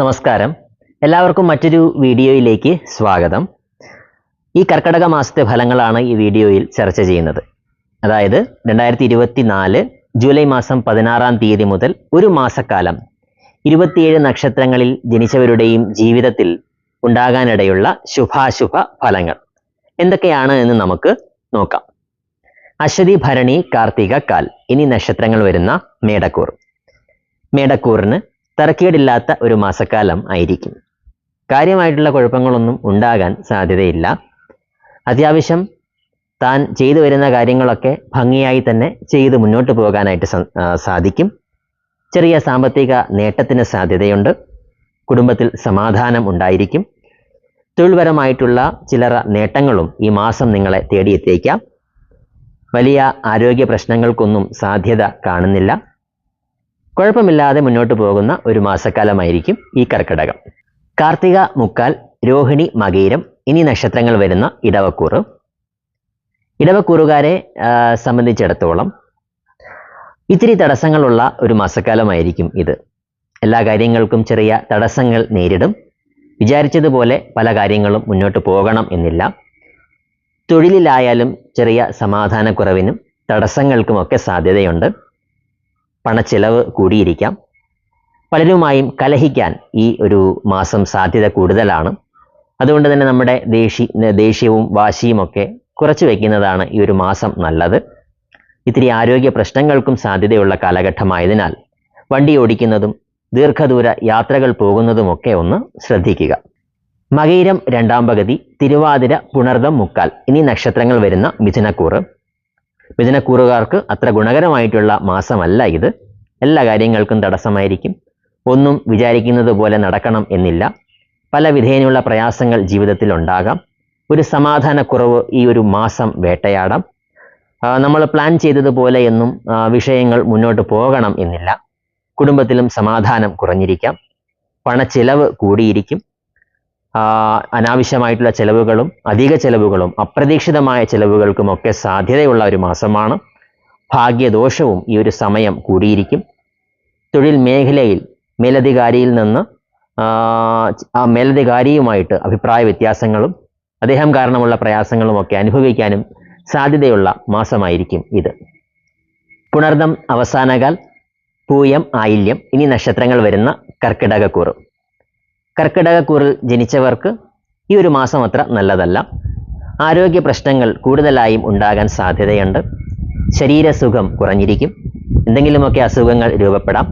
നമസ്കാരം. എല്ലാവർക്കും മറ്റൊരു വീഡിയോയിലേക്ക് സ്വാഗതം. ഈ കർക്കടക മാസത്തെ ഫലങ്ങളാണ് ഈ വീഡിയോയിൽ ചർച്ച ചെയ്യുന്നത്. അതായത് രണ്ടായിരത്തി ഇരുപത്തി നാല് ജൂലൈ മാസം പതിനാറാം തീയതി മുതൽ ഒരു മാസക്കാലം ഇരുപത്തിയേഴ് നക്ഷത്രങ്ങളിൽ ജനിച്ചവരുടെയും ജീവിതത്തിൽ ഉണ്ടാകാനിടയുള്ള ശുഭാശുഭ ഫലങ്ങൾ. എന്തൊക്കെയാണ് എന്ന് നമുക്ക് നോക്കാം. അശ്വതി ഭരണി കാർത്തിക കാൽ എന്നീ നക്ഷത്രങ്ങൾ വരുന്ന മേടക്കൂർ. മേടക്കൂറിന് തറക്കേടില്ലാത്ത ഒരു മാസക്കാലം ആയിരിക്കും. കാര്യമായിട്ടുള്ള കുഴപ്പങ്ങളൊന്നും ഉണ്ടാകാൻ സാധ്യതയില്ല. അത്യാവശ്യം താൻ ചെയ്തു വരുന്ന കാര്യങ്ങളൊക്കെ ഭംഗിയായി തന്നെ ചെയ്ത് മുന്നോട്ട് പോകാനായിട്ട് സാധിക്കും. ചെറിയ സാമ്പത്തിക നേട്ടത്തിന് സാധ്യതയുണ്ട്. കുടുംബത്തിൽ സമാധാനം ഉണ്ടായിരിക്കും. തൊഴിൽപരമായിട്ടുള്ള ചിലറ നേട്ടങ്ങളും ഈ മാസം നിങ്ങളെ തേടിയെത്തിയേക്കാം. വലിയ ആരോഗ്യ പ്രശ്നങ്ങൾക്കൊന്നും സാധ്യത കാണുന്നില്ല. കുഴപ്പമില്ലാതെ മുന്നോട്ട് പോകുന്ന ഒരു മാസക്കാലമായിരിക്കും ഈ കർക്കിടകം. കാർത്തിക മുക്കാൽ രോഹിണി മകീരം ഇനി നക്ഷത്രങ്ങൾ വരുന്ന ഇടവക്കൂറ്. ഇടവക്കൂറുകാരെ സംബന്ധിച്ചിടത്തോളം ഇത്തിരി തടസ്സങ്ങളുള്ള ഒരു മാസക്കാലമായിരിക്കും ഇത്. എല്ലാ കാര്യങ്ങൾക്കും ചെറിയ തടസ്സങ്ങൾ നേരിടും. വിചാരിച്ചതുപോലെ പല കാര്യങ്ങളും മുന്നോട്ട് പോകണം എന്നില്ല. തൊഴിലിലായാലും ചെറിയ സമാധാനക്കുറവിനും തടസ്സങ്ങൾക്കുമൊക്കെ സാധ്യതയുണ്ട്. പണച്ചെലവ് കൂടിയിരിക്കാം. പലരുമായും കലഹിക്കാൻ ഈ ഒരു മാസം സാധ്യത കൂടുതലാണ്. അതുകൊണ്ട് തന്നെ നമ്മുടെ ദേഷി ദേഷ്യവും വാശിയുമൊക്കെ കുറച്ചു വയ്ക്കുന്നതാണ് ഈ ഒരു മാസം നല്ലത്. ഇത്തിരി ആരോഗ്യ പ്രശ്നങ്ങൾക്കും സാധ്യതയുള്ള കാലഘട്ടമായതിനാൽ വണ്ടി ഓടിക്കുന്നതും ദീർഘദൂര യാത്രകൾ പോകുന്നതുമൊക്കെ ഒന്ന് ശ്രദ്ധിക്കുക. മകയിരം രണ്ടാം പകുതി തിരുവാതിര പുണർദം മുക്കാൽ ഇനി നക്ഷത്രങ്ങൾ വരുന്ന മിഥുനക്കൂറ്. മിഥുനക്കൂറുകാർക്ക് അത്ര ഗുണകരമായിട്ടുള്ള മാസമല്ല ഇത്. എല്ലാ കാര്യങ്ങൾക്കും തടസ്സമായിരിക്കും. ഒന്നും വിചാരിക്കുന്നത് പോലെ നടക്കണം എന്നില്ല. പല വിധേനയുള്ള പ്രയാസങ്ങൾ ജീവിതത്തിൽ ഉണ്ടാകാം. ഒരു സമാധാനക്കുറവ് ഈ ഒരു മാസം വേട്ടയാടാം. നമ്മൾ പ്ലാൻ ചെയ്തതുപോലെ എന്നും വിഷയങ്ങൾ മുന്നോട്ട് പോകണം എന്നില്ല. കുടുംബത്തിലും സമാധാനം കുറഞ്ഞിരിക്കാം. പണച്ചെലവ് കൂടിയിരിക്കും. അനാവശ്യമായിട്ടുള്ള ചെലവുകളും അധിക ചെലവുകളും അപ്രതീക്ഷിതമായ ചെലവുകൾക്കുമൊക്കെ സാധ്യതയുള്ള ഒരു മാസമാണ്. ഭാഗ്യദോഷവും ഈ ഒരു സമയം കൂടിയിരിക്കും. തൊഴിൽ മേഖലയിൽ മേലധികാരിയിൽ നിന്ന് ആ, മേലധികാരിയുമായിട്ട് അഭിപ്രായ വ്യത്യാസങ്ങളും അദ്ദേഹം കാരണമുള്ള പ്രയാസങ്ങളുമൊക്കെ അനുഭവിക്കാനും സാധ്യതയുള്ള മാസമായിരിക്കും ഇത്. പുണർദം അവസാനകാൽ പൂയം ആയില്യം ഇനി നക്ഷത്രങ്ങൾ വരുന്ന കർക്കിടകക്കൂറ്. കർക്കിടകക്കൂറിൽ ജനിച്ചവർക്ക് ഈ ഒരു മാസം അത്ര നല്ലതല്ല. ആരോഗ്യ പ്രശ്നങ്ങൾ കൂടുതലായും ഉണ്ടാകാൻ സാധ്യതയുണ്ട്. ശരീരസുഖം കുറഞ്ഞിരിക്കും. എന്തെങ്കിലുമൊക്കെ അസുഖങ്ങൾ രൂപപ്പെടാം.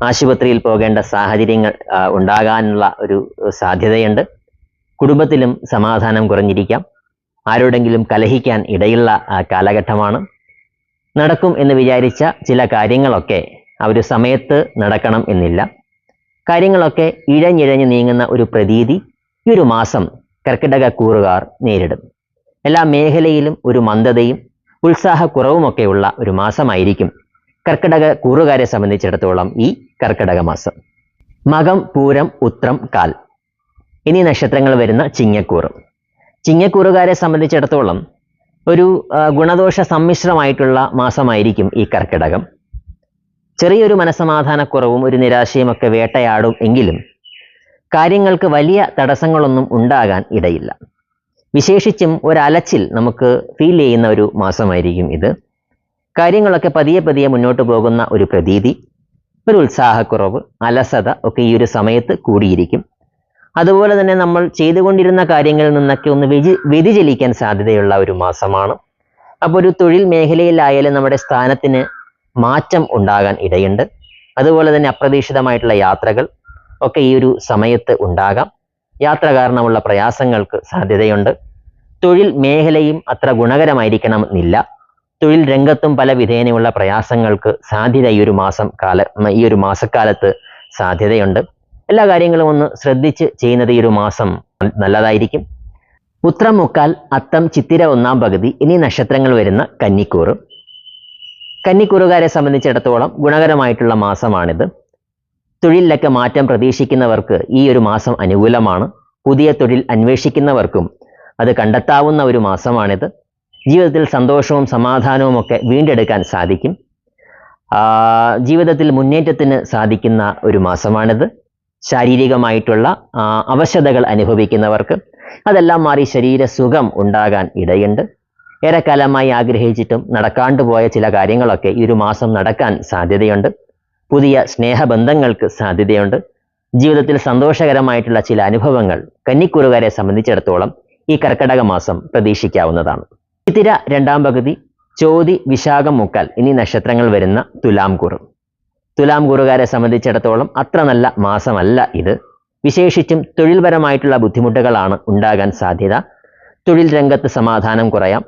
ആശുപത്രിയിൽ പോകേണ്ട സാഹചര്യങ്ങൾ ഉണ്ടാകാനുള്ള ഒരു സാധ്യതയുണ്ട്. കുടുംബത്തിലും സമാധാനം കുറഞ്ഞിരിക്കാം. ആരോടെങ്കിലും കലഹിക്കാൻ ഇടയുള്ള കാലഘട്ടമാണ്. നടക്കും എന്ന് വിചാരിച്ച ചില കാര്യങ്ങളൊക്കെ ആ ഒരു സമയത്ത് നടക്കണം എന്നില്ല. കാര്യങ്ങളൊക്കെ ഇഴഞ്ഞിഴഞ്ഞ് നീങ്ങുന്ന ഒരു പ്രതീതി ഈ ഒരു മാസം കർക്കിടക കൂറുകാർ നേരിടും. എല്ലാ മേഖലയിലും ഒരു മന്ദതയും ഉത്സാഹക്കുറവുമൊക്കെയുള്ള ഒരു മാസമായിരിക്കും കർക്കിടക കൂറുകാരെ സംബന്ധിച്ചിടത്തോളം ഈ കർക്കിടക മാസം. മകം പൂരം ഉത്രം കാൽ. എന്നീ നക്ഷത്രങ്ങൾ വരുന്ന ചിങ്ങക്കൂറ്. ചിങ്ങക്കൂറുകാരെ സംബന്ധിച്ചിടത്തോളം ഒരു ഗുണദോഷ സമ്മിശ്രമായിട്ടുള്ള മാസമായിരിക്കും ഈ കർക്കിടകം. ചെറിയൊരു മനസമാധാനക്കുറവും ഒരു നിരാശയും ഒക്കെ വേട്ടയാടും എങ്കിലും കാര്യങ്ങൾക്ക് വലിയ തടസ്സങ്ങളൊന്നും ഉണ്ടാകാൻ ഇടയില്ല. വിശേഷിച്ചും ഒരലച്ചിൽ നമുക്ക് ഫീൽ ചെയ്യുന്ന ഒരു മാസമായിരിക്കും ഇത്. കാര്യങ്ങളൊക്കെ പതിയെ പതിയെ മുന്നോട്ട് പോകുന്ന ഒരു പ്രതീതി ഒരു ഉത്സാഹക്കുറവ് അലസത ഒക്കെ ഈ ഒരു സമയത്ത് കൂടിയിരിക്കും. അതുപോലെ തന്നെ നമ്മൾ ചെയ്തുകൊണ്ടിരുന്ന കാര്യങ്ങളിൽ നിന്നൊക്കെ ഒന്ന് വ്യതി വ്യതിചലിക്കാൻ സാധ്യതയുള്ള ഒരു മാസമാണ്. അപ്പോൾ ഒരു തൊഴിൽ മേഖലയിലായാലും നമ്മുടെ സ്ഥാനത്തിന് മാറ്റം ഉണ്ടാകാൻ ഇടയുണ്ട്. അതുപോലെ തന്നെ അപ്രതീക്ഷിതമായിട്ടുള്ള യാത്രകൾ ഒക്കെ ഈ ഒരു സമയത്ത് ഉണ്ടാകാം. യാത്ര കാരണമുള്ള പ്രയാസങ്ങൾക്ക് സാധ്യതയുണ്ട്. തൊഴിൽ മേഖലയും അത്ര ഗുണകരമായിരിക്കണം എന്നില്ല തൊഴിൽ രംഗത്തും പല വിധേനയുള്ള പ്രയാസങ്ങൾക്ക് സാധ്യത ഈ ഒരു മാസം കാല ഈ ഒരു മാസക്കാലത്ത് സാധ്യതയുണ്ട്. എല്ലാ കാര്യങ്ങളും ഒന്ന് ശ്രദ്ധിച്ച് ചെയ്യുന്നത് ഈ ഒരു മാസം നല്ലതായിരിക്കും. ഉത്രം മുക്കാൽ അത്തം ചിത്തിര ഒന്നാം പകുതി ഇനി നക്ഷത്രങ്ങൾ വരുന്ന കന്നിക്കൂറ്. കന്നിക്കൂറുകാരെ സംബന്ധിച്ചിടത്തോളം ഗുണകരമായിട്ടുള്ള മാസമാണിത്. തൊഴിലിലൊക്കെ മാറ്റം പ്രതീക്ഷിക്കുന്നവർക്ക് ഈ ഒരു മാസം അനുകൂലമാണ്. പുതിയ തൊഴിൽ അന്വേഷിക്കുന്നവർക്കും അത് കണ്ടെത്താവുന്ന ഒരു മാസമാണിത്. ജീവിതത്തിൽ സന്തോഷവും സമാധാനവും ഒക്കെ വീണ്ടെടുക്കാൻ സാധിക്കും. ജീവിതത്തിൽ മുന്നേറ്റത്തിന് സാധിക്കുന്ന ഒരു മാസമാണിത്. ശാരീരികമായിട്ടുള്ള അവശതകൾ അനുഭവിക്കുന്നവർക്ക് അതെല്ലാം മാറി ശരീര സുഖം ഉണ്ടാകാൻ ഇടയുണ്ട്. ഏറെക്കാലമായി ആഗ്രഹിച്ചിട്ടും നടക്കാണ്ട് പോയ ചില കാര്യങ്ങളൊക്കെ ഈ ഒരു മാസം നടക്കാൻ സാധ്യതയുണ്ട്. പുതിയ സ്നേഹബന്ധങ്ങൾക്ക് സാധ്യതയുണ്ട്. ജീവിതത്തിൽ സന്തോഷകരമായിട്ടുള്ള ചില അനുഭവങ്ങൾ കന്നിക്കുറുകാരെ സംബന്ധിച്ചിടത്തോളം ഈ കർക്കടക മാസം പ്രതീക്ഷിക്കാവുന്നതാണ്. ചിത്തിര രണ്ടാം പകുതി ചോതി വിശാഖം മുക്കാൽ എന്നീ നക്ഷത്രങ്ങൾ വരുന്ന തുലാം കുറ്. തുലാം കുറുകാരെ സംബന്ധിച്ചിടത്തോളം അത്ര നല്ല മാസമല്ല ഇത്. വിശേഷിച്ചും തൊഴിൽപരമായിട്ടുള്ള ബുദ്ധിമുട്ടുകളാണ് ഉണ്ടാകാൻ സാധ്യത. തൊഴിൽ രംഗത്ത് സമാധാനം കുറയാം.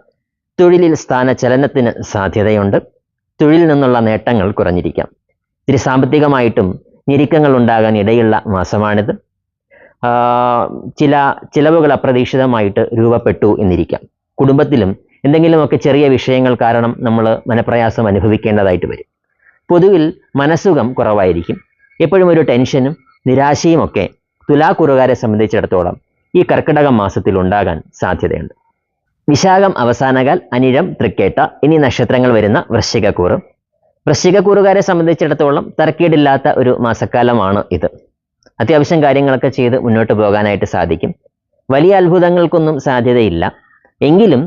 തൊഴിലിൽ സ്ഥാനചലനത്തിന് സാധ്യതയുണ്ട്. തൊഴിൽ നിന്നുള്ള നേട്ടങ്ങൾ കുറഞ്ഞിരിക്കാം. ഇത്തിരി സാമ്പത്തികമായിട്ടും ഞെരുക്കങ്ങൾ ഉണ്ടാകാൻ ഇടയുള്ള മാസമാണിത്. ചില ചിലവുകൾ അപ്രതീക്ഷിതമായിട്ട് രൂപപ്പെട്ടു എന്നിരിക്കാം. കുടുംബത്തിലും എന്തെങ്കിലുമൊക്കെ ചെറിയ വിഷയങ്ങൾ കാരണം നമ്മൾ മനപ്രയാസം അനുഭവിക്കേണ്ടതായിട്ട് വരും. പൊതുവിൽ മനസ്സുഖം കുറവായിരിക്കും. എപ്പോഴും ഒരു ടെൻഷനും നിരാശയും ഒക്കെ തുലാക്കുറുകാരെ സംബന്ധിച്ചിടത്തോളം ഈ കർക്കിടക മാസത്തിൽ ഉണ്ടാകാൻ സാധ്യതയുണ്ട്. വിശാഖം അവസാനകാൽ അനിഴം തൃക്കേട്ട എന്നീ നക്ഷത്രങ്ങൾ വരുന്ന വൃശ്ചികക്കൂറ്. വൃശ്ചികക്കൂറുകാരെ സംബന്ധിച്ചിടത്തോളം തരക്കേടില്ലാത്ത ഒരു മാസക്കാലമാണ് ഇത്. അത്യാവശ്യം കാര്യങ്ങളൊക്കെ ചെയ്ത് മുന്നോട്ട് പോകാനായിട്ട് സാധിക്കും. വലിയ അത്ഭുതങ്ങൾക്കൊന്നും സാധ്യതയില്ല. എങ്കിലും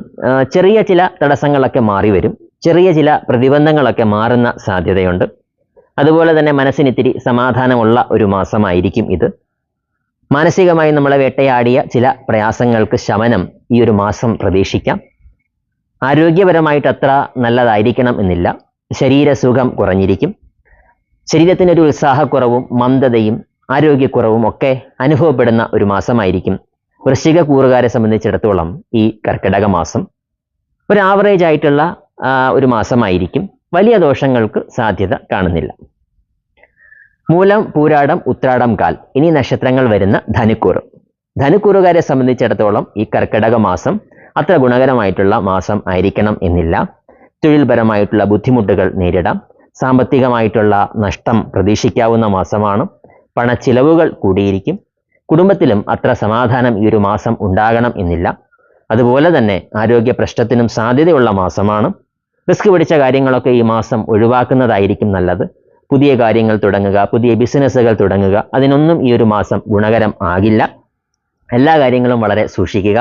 ചെറിയ ചില തടസ്സങ്ങളൊക്കെ മാറി വരും. ചെറിയ ചില പ്രതിബന്ധങ്ങളൊക്കെ മാറുന്ന സാധ്യതയുണ്ട്. അതുപോലെ തന്നെ മനസ്സിന് ഇത്തിരി സമാധാനമുള്ള ഒരു മാസമായിരിക്കും ഇത്. മാനസികമായി നമ്മളെ വേട്ടയാടിയ ചില പ്രയാസങ്ങൾക്ക് ശമനം ഈ ഒരു മാസം പ്രതീക്ഷിക്കാം. ആരോഗ്യപരമായിട്ട് അത്ര നല്ലതായിരിക്കണം എന്നില്ല. ശരീരസുഖം കുറഞ്ഞിരിക്കും. ശരീരത്തിനൊരു ഉത്സാഹക്കുറവും മന്ദതയും ആരോഗ്യക്കുറവും ഒക്കെ അനുഭവപ്പെടുന്ന ഒരു മാസമായിരിക്കും. വൃശ്ചിക കൂറുകാരെ സംബന്ധിച്ചിടത്തോളം ഈ കർക്കിടക മാസം ഒരു ആവറേജ് ആയിട്ടുള്ള ഒരു മാസമായിരിക്കും. വലിയ ദോഷങ്ങൾക്ക് സാധ്യത കാണുന്നില്ല. മൂലം പൂരാടം ഉത്രാടം കാൽ ഇനി നക്ഷത്രങ്ങൾ വരുന്ന ധനുക്കൂറ്. ധനുക്കൂറുകാരെ സംബന്ധിച്ചിടത്തോളം ഈ കർക്കിടക മാസം അത്ര ഗുണകരമായിട്ടുള്ള മാസം ആയിരിക്കണം എന്നില്ല. തൊഴിൽപരമായിട്ടുള്ള ബുദ്ധിമുട്ടുകൾ നേരിടാം. സാമ്പത്തികമായിട്ടുള്ള നഷ്ടം പ്രതീക്ഷിക്കാവുന്ന മാസമാണ്. പണച്ചിലവുകൾ കൂടിയിരിക്കും. കുടുംബത്തിലും അത്ര സമാധാനം ഈ ഒരു മാസം ഉണ്ടാകണം എന്നില്ല. അതുപോലെ തന്നെ ആരോഗ്യ പ്രശ്നത്തിനും സാധ്യതയുള്ള മാസമാണ്. റിസ്ക് പിടിച്ച കാര്യങ്ങളൊക്കെ ഈ മാസം ഒഴിവാക്കുന്നതായിരിക്കും നല്ലത്. പുതിയ കാര്യങ്ങൾ തുടങ്ങുക പുതിയ ബിസിനസ്സുകൾ തുടങ്ങുക അതിനൊന്നും ഈ ഒരു മാസം ഗുണകരം ആകില്ല. എല്ലാ കാര്യങ്ങളും വളരെ സൂക്ഷിക്കുക.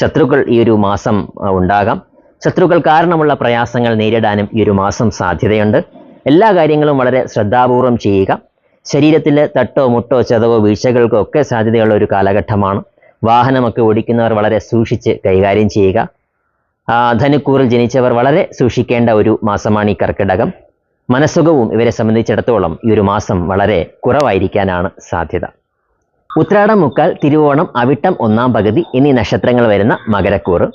ശത്രുക്കൾ ഈ ഒരു മാസം ഉണ്ടാകാം. ശത്രുക്കൾ കാരണമുള്ള പ്രയാസങ്ങൾ നേരിടാനും ഈ ഒരു മാസം സാധ്യതയുണ്ട്. എല്ലാ കാര്യങ്ങളും വളരെ ശ്രദ്ധാപൂർവം ചെയ്യുക. ശരീരത്തിലെ തട്ടോ മുട്ടോ ചതവോ വീഴ്ചകൾക്കോ ഒക്കെ സാധ്യതയുള്ള ഒരു കാലഘട്ടമാണ്. വാഹനമൊക്കെ ഓടിക്കുന്നവർ വളരെ സൂക്ഷിച്ച് കൈകാര്യം ചെയ്യുക. ധനുക്കൂറിൽ ജനിച്ചവർ വളരെ സൂക്ഷിക്കേണ്ട ഒരു മാസമാണ് ഈ കർക്കിടകം. മനസ്സുഖവും ഇവരെ സംബന്ധിച്ചിടത്തോളം ഈ ഒരു മാസം വളരെ കുറവായിരിക്കാനാണ് സാധ്യത. ഉത്രാടം മുക്കാൽ തിരുവോണം അവിട്ടം ഒന്നാം പകുതി എന്നീ നക്ഷത്രങ്ങൾ വരുന്ന മകരക്കൂറ്.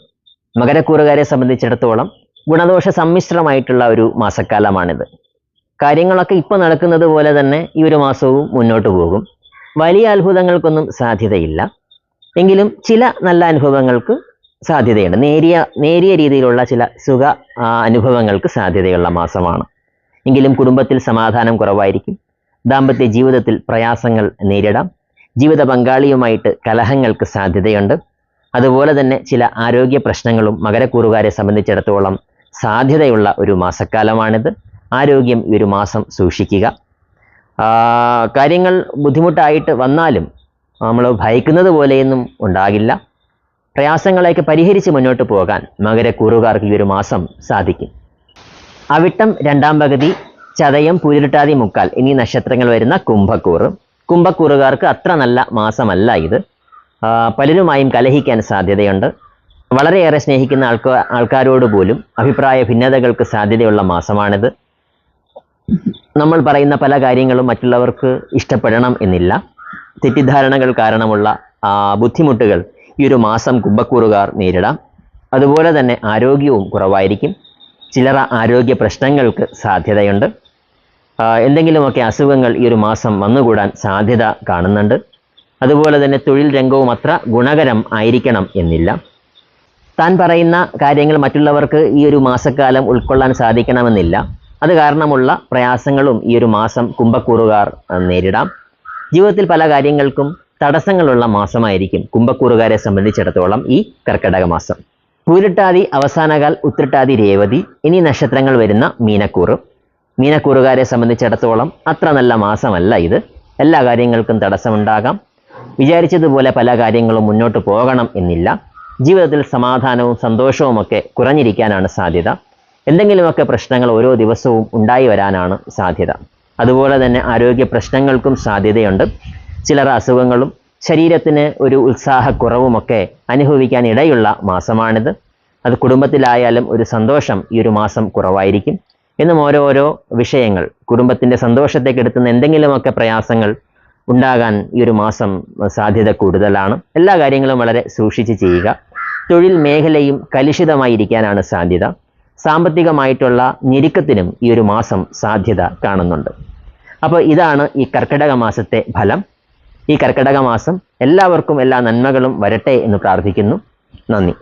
മകരക്കൂറുകാരെ സംബന്ധിച്ചിടത്തോളം ഗുണദോഷ സമ്മിശ്രമായിട്ടുള്ള ഒരു മാസക്കാലമാണിത്. കാര്യങ്ങളൊക്കെ ഇപ്പോൾ നടക്കുന്നത് പോലെ തന്നെ ഈ ഒരു മാസവും മുന്നോട്ട് പോകും. വലിയ അത്ഭുതങ്ങൾക്കൊന്നും സാധ്യതയില്ല. എങ്കിലും ചില നല്ല അനുഭവങ്ങൾക്ക് സാധ്യതയുണ്ട്. നേരിയ നേരിയ രീതിയിലുള്ള ചില സുഖ അനുഭവങ്ങൾക്ക് സാധ്യതയുള്ള മാസമാണ്. എങ്കിലും കുടുംബത്തിൽ സമാധാനം കുറവായിരിക്കും. ദാമ്പത്യ ജീവിതത്തിൽ പ്രയാസങ്ങൾ നേരിടാം. ജീവിത പങ്കാളിയുമായിട്ട് കലഹങ്ങൾക്ക് സാധ്യതയുണ്ട്. അതുപോലെ തന്നെ ചില ആരോഗ്യ പ്രശ്നങ്ങളും മകരക്കൂറുകാരെ സംബന്ധിച്ചിടത്തോളം സാധ്യതയുള്ള ഒരു മാസക്കാലമാണിത്. ആരോഗ്യം ഈ ഒരു മാസം സൂക്ഷിക്കുക. കാര്യങ്ങൾ ബുദ്ധിമുട്ടായിട്ട് വന്നാലും നമ്മൾ ഭയക്കുന്നത് പോലെയൊന്നും ഉണ്ടാകില്ല. പ്രയാസങ്ങളെയൊക്കെ പരിഹരിച്ച് മുന്നോട്ട് പോകാൻ മകരക്കൂറുകാർക്ക് ഈ ഒരു മാസം സാധിക്കും. അവിട്ടം രണ്ടാം പകുതി ചതയം പുരുട്ടാതി മുക്കാൽ എന്നീ നക്ഷത്രങ്ങൾ വരുന്ന കുംഭക്കൂറ്. കുംഭക്കൂറുകാർക്ക് അത്ര നല്ല മാസമല്ല ഇത്. പലരുമായും കലഹിക്കാൻ സാധ്യതയുണ്ട്. വളരെയേറെ സ്നേഹിക്കുന്ന ആൾക്കാ ആൾക്കാരോട് പോലും അഭിപ്രായ ഭിന്നതകൾക്ക് സാധ്യതയുള്ള മാസമാണിത്. നമ്മൾ പറയുന്ന പല കാര്യങ്ങളും മറ്റുള്ളവർക്ക് ഇഷ്ടപ്പെടണം എന്നില്ല. തെറ്റിദ്ധാരണകൾ കാരണമുള്ള ബുദ്ധിമുട്ടുകൾ ഈ ഒരു മാസം കുംഭക്കൂറുകാർ നേരിടാം. അതുപോലെ തന്നെ ആരോഗ്യവും കുറവായിരിക്കും. ചിലർ ആരോഗ്യ പ്രശ്നങ്ങൾക്ക് സാധ്യതയുണ്ട്. എന്തെങ്കിലുമൊക്കെ അസുഖങ്ങൾ ഈ ഒരു മാസം വന്നുകൂടാൻ സാധ്യത കാണുന്നുണ്ട്. അതുപോലെ തന്നെ തൊഴിൽ രംഗവും അത്ര ഗുണകരം ആയിരിക്കണം എന്നില്ല. താൻ പറയുന്ന കാര്യങ്ങൾ മറ്റുള്ളവർക്ക് ഈ ഒരു മാസക്കാലം ഉൾക്കൊള്ളാൻ സാധിക്കണമെന്നില്ല. അത് കാരണമുള്ള പ്രയാസങ്ങളും ഈ ഒരു മാസം കുംഭക്കൂറുകാർ നേരിടാം. ജീവിതത്തിൽ പല കാര്യങ്ങൾക്കും തടസ്സങ്ങളുള്ള മാസമായിരിക്കും കുംഭക്കൂറുകാരെ സംബന്ധിച്ചിടത്തോളം ഈ കർക്കടക മാസം. പൂരിട്ടാതി അവസാനകാൽ ഉത്രട്ടാതി രേവതി എന്നീ നക്ഷത്രങ്ങൾ വരുന്ന മീനക്കൂറ്. മീനക്കൂറുകാരെ സംബന്ധിച്ചിടത്തോളം അത്ര നല്ല മാസമല്ല ഇത്. എല്ലാ കാര്യങ്ങൾക്കും തടസ്സമുണ്ടാകാം. വിചാരിച്ചതുപോലെ പല കാര്യങ്ങളും മുന്നോട്ട് പോകണം എന്നില്ല. ജീവിതത്തിൽ സമാധാനവും സന്തോഷവുമൊക്കെ കുറഞ്ഞിരിക്കാനാണ് സാധ്യത. എന്തെങ്കിലുമൊക്കെ പ്രശ്നങ്ങൾ ഓരോ ദിവസവും ഉണ്ടായി വരാനാണ് സാധ്യത. അതുപോലെ തന്നെ ആരോഗ്യ പ്രശ്നങ്ങൾക്കും സാധ്യതയുണ്ട്. ചിലർ അസുഖങ്ങളും ശരീരത്തിന് ഒരു ഉത്സാഹക്കുറവുമൊക്കെ അനുഭവിക്കാൻ ഇടയുള്ള മാസമാണിത്. അത് കുടുംബത്തിലായാലും ഒരു സന്തോഷം ഈ ഒരു മാസം കുറവായിരിക്കും. എന്നും ഓരോരോ വിഷയങ്ങൾ കുടുംബത്തിന്റെ സന്തോഷത്തെ കെടുത്തുന്ന എന്തെങ്കിലുമൊക്കെ പ്രയാസങ്ങൾ ഉണ്ടാകാൻ ഈ ഒരു മാസം സാധ്യത കൂടുതലാണ്. എല്ലാ കാര്യങ്ങളും വളരെ സൂക്ഷിച്ച് ചെയ്യുക. തൊഴിൽ മേഖലയും കലുഷിതമായിരിക്കാനാണ് സാധ്യത. സാമ്പത്തികമായിട്ടുള്ള ഞെരുക്കത്തിനും ഈ ഒരു മാസം സാധ്യത കാണുന്നുണ്ട്. അപ്പോൾ ഇതാണ് ഈ കർക്കിടക മാസത്തെ ഫലം. ഈ കർക്കിടക മാസം എല്ലാവർക്കും എല്ലാ നന്മകളും വരട്ടെ എന്ന് പ്രാർത്ഥിക്കുന്നു. നന്ദി.